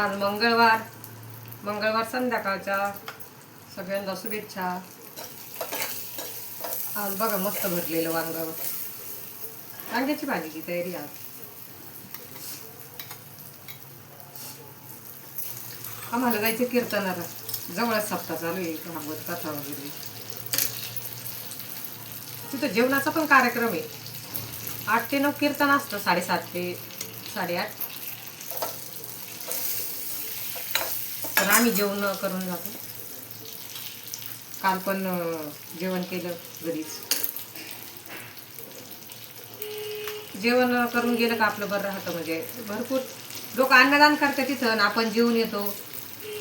आज मंगळवार. मंगळवार संध्याकाळच्या सगळ्यांना शुभेच्छा. आज बघा मस्त भरलेलं वांग. वांग्याची भाजीची तयारी आज? आम्हाला जायचं कीर्तनाला. जवळच सप्ताह चालू आहे भागवत कथा वगैरे. तिथं जेवणाचा पण कार्यक्रम आहे. आठ ते नऊ कीर्तन असतं साडेसात ते साडेआठ. तर आम्ही जेवण करून जातो. काल पण जेवण केलं घरीच. जेवण करून गेलं का आपलं बरं राहतं म्हणजे भरपूर. लोक अन्नदान करतात तिथं आपण जेवून येतो.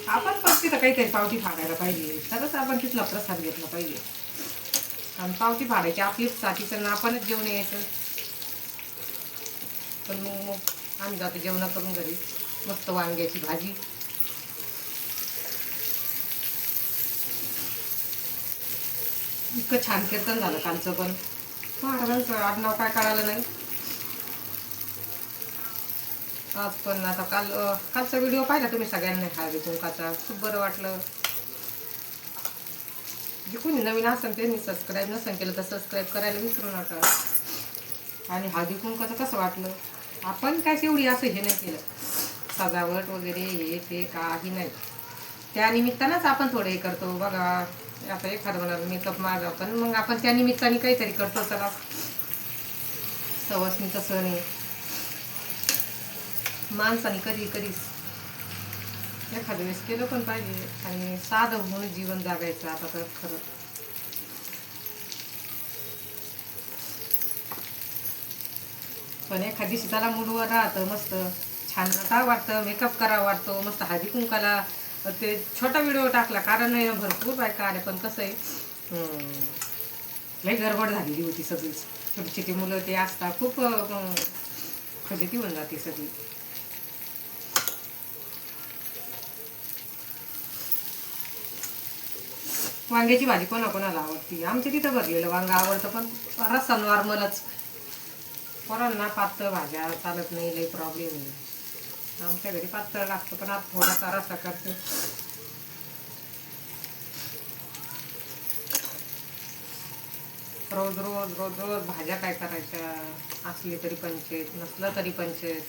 आपण पण तिथं काहीतरी पावती फाडायला पाहिजे. तरच आपण तिथला प्रसाद घेतला पाहिजे. आणि पावती फाडायची आपलीच साठी तर आपणच जेवण यायचं. पण मग मग आम्ही जातो जेवण करून घरी. मस्त वांग्याची भाजी. इतकं छान कीर्तन झालं कालचं पण. महाराजांचं आडनाव काय कळालं नाही. आज पण आता काल कालचा व्हिडिओ पाहिला तुम्ही सगळ्यांनी हळदी कुंकाचा खूप बरं वाटलं. जे कोणी नवीन असेल त्यांनी सबस्क्राईब नसेल केलं तर सबस्क्राईब करायला विसरू नका. आणि हळदी कुंकाचं कसं वाटलं? आपण काय एवढी असं हे नाही केलं. सजावट वगैरे हे ते काही नाही. त्यानिमित्तानंच आपण थोडं हे करतो. बघा आता एखादं म्हणाल मेकअप माझा पण. मग आपण त्या निमित्ताने काहीतरी करतो चला. सवसनी सण आहे माणसाने कधी कधीच एखाद्या वेळेस केलं पण पाहिजे. आणि साधं होऊन जीवन जागायचं आता तर खरं. पण एखादी दिवशी त्याला मूडवर राहतं मस्त छान नटा वाटतं मेकअप करावं वाटतो मस्त हळदी कुंकाला ते छोटा व्हिडिओ टाकला कारण भरपूर बायका आले पण कसं आहे गडबड झालेली होती सगळीच छोटी छोटी मुलं ते असतात खूप अं, होऊन जाते सगळी. वांग्याची भाजी कोणा कोणाला आवडती? आमच्या तिथं भरलेलं वांग आवडतं पण रस्सा नॉर्मलच पोरांना पातळ भाज्या चालत नाही लई प्रॉब्लेम आहे आमच्या घरी पातळ लागतं पण आता थोडासा रस्सा करते. रोज रोज रोज रोज भाज्या काय करायच्या? असली तरी पंचायत नसलं तरी पंचायत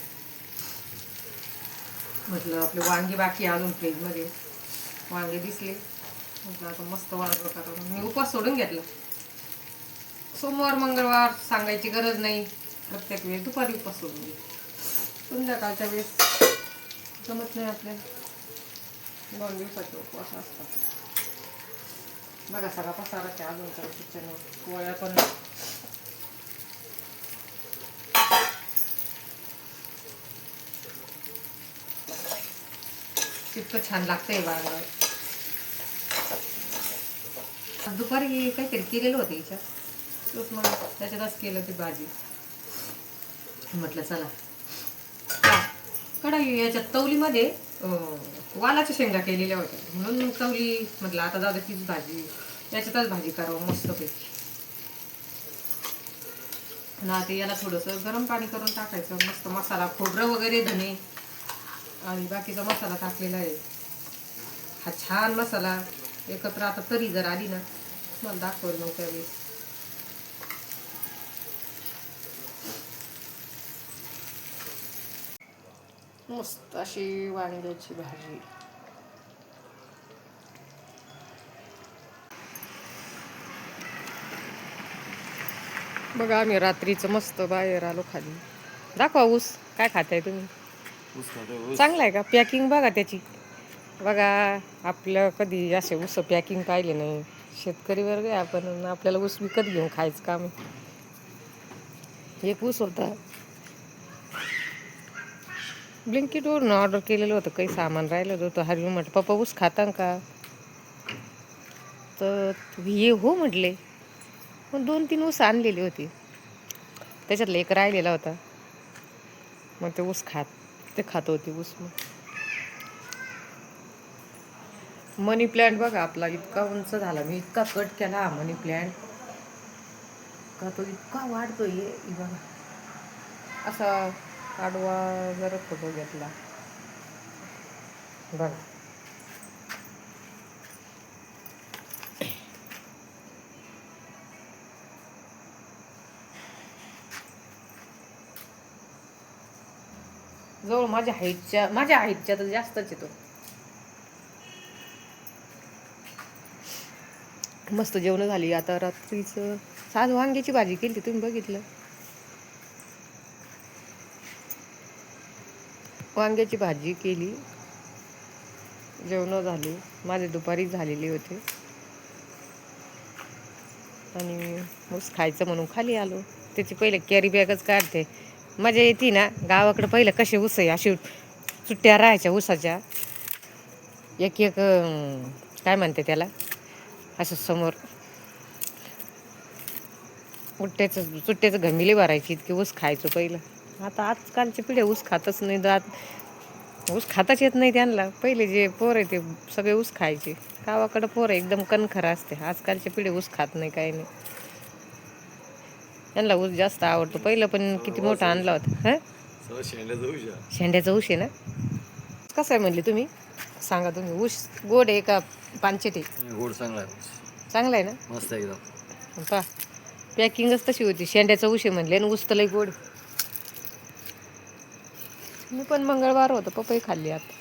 म्हटलं आपले वांगी बाकी अजून फ्रीजमध्ये. वांगे दिसले. म्हटलं आता मस्त वांग करा मी उपवास सोडून घेतला. सोमवार मंगळवार सांगायची गरज नाही. प्रत्येक वेळेस दुपारी उपवास सोडून घे संध्याकाळच्या वेळेस जमत नाही आपल्याला दोन दिवसाचे उपवास असतात. बघा सगळा पसाराच्या अजून तर किचनवर पोळ्या पण. इतकं छान लागतंय बाळा दुपारी काहीतरी केलेलं होतं हिच्यात मग त्याच्यातच केलं ती भाजी. म्हटलं चला. कढाई याच्यात. तवलीमध्ये वालाच्या शेंगा केलेल्या होत्या. म्हणून मग तवली म्हटलं आता जाऊ दे तीच भाजी. याच्यातच भाजी करावं मस्तपैकी. ना आता याला थोडंसं गरम पाणी करून टाकायचं. मस्त मसाला खोबरं वगैरे धने आणि बाकीचा मसाला टाकलेला आहे. हा छान मसाला. एकत्र आता तरी जर आली ना मला दाखवेल मग त्यावेळेस. मस्त अशी वांग्याची भाजी. बघा आम्ही रात्रीचं मस्त बाहेर आलो खाली. दाखवा ऊस काय खाताय तुम्ही. चांगला आहे का? पॅकिंग बघा त्याची. बघा आपलं कधी असे ऊस पॅकिंग पाहिले नाही. शेतकरी वर्ग आहे आपण आपल्याला ऊस विकत घेऊन खायचं काम. एक ऊस होता. ब्लिंकिटवरून ऑर्डर केलेलं होतं काही सामान राहिलं होतं. हरवी म्हटलं पप्पा ऊस खाता का? तर हे हो म्हटले. मग दोन तीन ऊस आणलेली होती. त्याच्यातला एक राहिलेला होता. मग ते ऊस खात ते खात होते ऊस मग. मनी प्लॅन्ट बघा आपला इतका उंच झाला. मी इतका कट केला हा मनी प्लॅन्ट का तो इतका वाढतोय हे बघा. असा आडवा जरा फोटो घेतला. बघा. जवळ माझ्या हाईटच्या माझ्या हाईटच्या तर जास्तच येतो मस्त जेवण झाली. आता रात्रीचं साज वांग्याची भाजी केली तुम्ही बघितलं? वांग्याची भाजी केली. जेवण झाली. माझे दुपारी झालेली होते. आणि ऊस खायचं म्हणून खाली आलो. त्याची पहिले कॅरी बॅगच काढते. मजा येते ना? गावाकडं पहिलं कसे ऊस आहे अशी सुट्ट्या राहायच्या ऊसाच्या एक एक काय म्हणते त्याला? असं समोर. उट्ट्याचं सुट्ट्याचं घमिली भरायची इतकी ऊस खायचो पहिलं. आता आजकालची पिढी ऊस खातच नाही दात ऊस खाताच येत नाही त्यांना. पहिले जे पोर आहे ते सगळे ऊस खायचे. गावाकडं पोर एकदम कणखर असते. आजकालची पिढी ऊस खात नाही काही नाही. त्यांना ऊस जास्त आवडतो. पहिलं पण किती मोठा आणला होता. हं? शेंड्याचा ऊस आहे. ना? कसं आहे म्हणले तुम्ही? सांगा तुम्ही. ऊस गोड आहे का पानचट? आहे गोड चांगला आहे चांगला आहे ना? मस्त आहे एकदम. पा पॅकिंगच तशी होती. शेंड्याचा उशे म्हणले आणि ऊस तर लई गोड मी पण मंगळवार होतं पपई खाल्ली आता.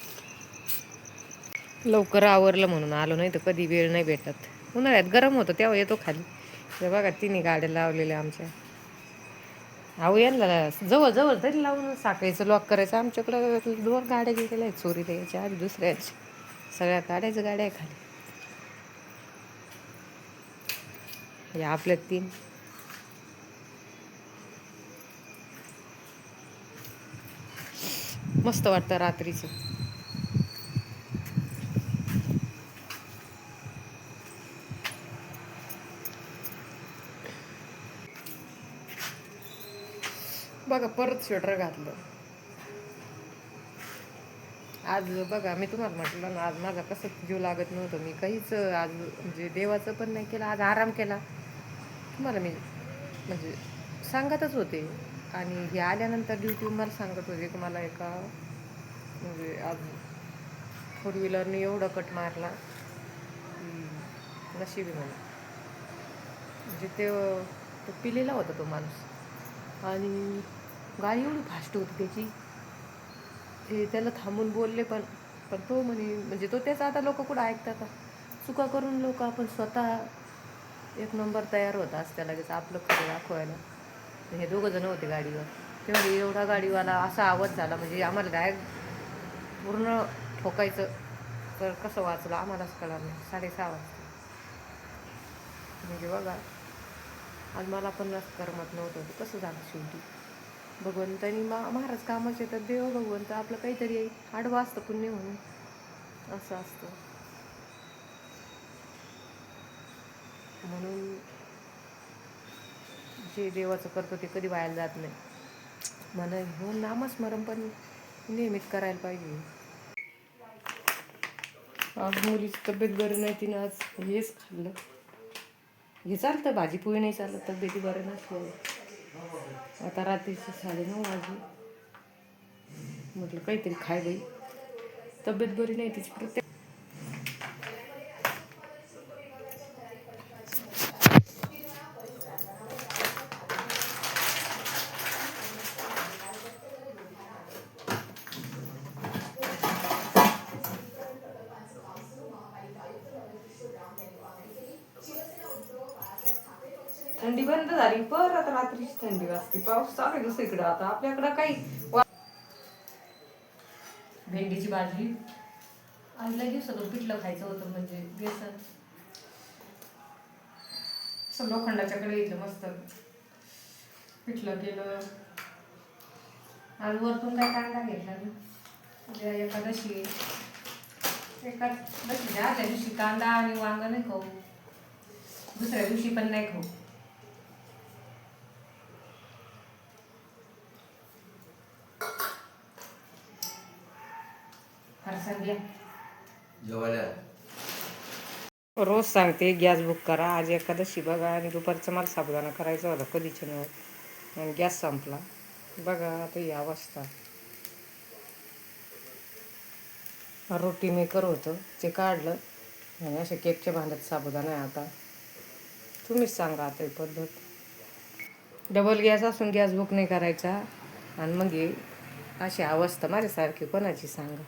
लवकर आवरलं म्हणून आलो नाही तर कधी वेळ नाही भेटत. उन्हाळ्यात गरम होतं तेव्हा येतो खाली. बघा तिने गाड्या लावलेल्या आमच्या. अहो यांना जवळ जवळ तरी लावून साखळीचं लॉक करायचं. आमच्याकडं दोन गाड्या गेलेल्या आहेत चोरी द्यायच्या आधी दुसऱ्याच्या सगळ्या गाड्याच गाड्या आहे खाली. या आपल्या तीन. मस्त वाटतं रात्रीचं. बघा परत स्वेटर घातलं. आज बघा मी तुम्हाला म्हटलं ना आज माझा कसं जीव लागत नव्हतं. मी काहीच आज म्हणजे देवाचं पण नाही केलं आज आराम केला. तुम्हाला मी म्हणजे सांगतच होते. आणि हे आल्यानंतर ड्युटी मला सांगत होते की मला एका म्हणजे आज फोर व्हीलरने एवढं कट मारला की नशिबी म्हणा म्हणजे ते तो पिलेला होता तो माणूस. आणि गाडी एवढी फास्ट होती त्याची. हे त्याला थांबून बोलले पण पण तो म्हणे म्हणजे तो त्याचा आता लोक कुठं ऐकतात का चुका करून लोक आपण स्वतः एक नंबर तयार होत असत्या लगेच आपलं खरं दाखवायला. हे दोघं जण होते गाडीवर. ते म्हणजे एवढा गाडीवाला असा आवाज झाला म्हणजे आम्हाला डायरेक्ट पूर्ण ठोकायचं. तर कसं वाचलं? आम्हालाच कळणार नाही. साडेसहा वाजता. म्हणजे बघा आज मला पण करमत नव्हतं. ते कसं झालं शेवटी? भगवंतानी मा महाराज कामाचे तर देव भगवंत आपलं काहीतरी आडवा असतं पुण्य म्हणून. असं असतं. म्हणून जे देवाचं करतो ते कधी व्हायला जात नाही. म्हणून हो नामस्मरण पण नियमित करायला पाहिजे. आज मुलीची तब्येत बरी नाही तिनं आज हेच खाल्लं. हे चालतं भाजी पोळी नाही चालत तब्येती बरं नसलं आता रात्रीचे साडे नऊ वाजले. म्हटलं काहीतरी खाय बाई. तब्येत बरी नाही तिची प्रत्येक थंडी बंद झाली परत रात्रीची थंडी वाजते. पाऊस चालू आहे दुसरीकडे. आता आपल्याकडं काही भेंडीची भाजी. आणि लगेच सगळं पिठलं खायचं होतं म्हणजे बेसन. असं लोखंडाच्या कढईतलं मस्त पिठलं केलं. आज वरतून काय कांदा घेतला ना एकादशी एकादशी आहे. एकादशीच्या आदल्या दिवशी कांदा आणि वांग नाही खाऊ. दुसऱ्या दिवशी पण नाही खाऊ. रोज सांगते गॅस बुक करा. आज एकादशी बघा आणि दुपारचं मला साबुदाणा करायचा होता कधीच नव्हतं आणि गॅस संपला. बघा आता ही अवस्था. रोटी मेकर होतं ते काढलं. आणि अशा केकच्या भांड्यात साबुदाणा आहे आता. तुम्हीच सांगा आता ही पद्धत. डबल गॅस असून गॅस बुक नाही करायचा. आणि मग हे अशी अवस्था माझ्यासारखी कोणाची सांगा.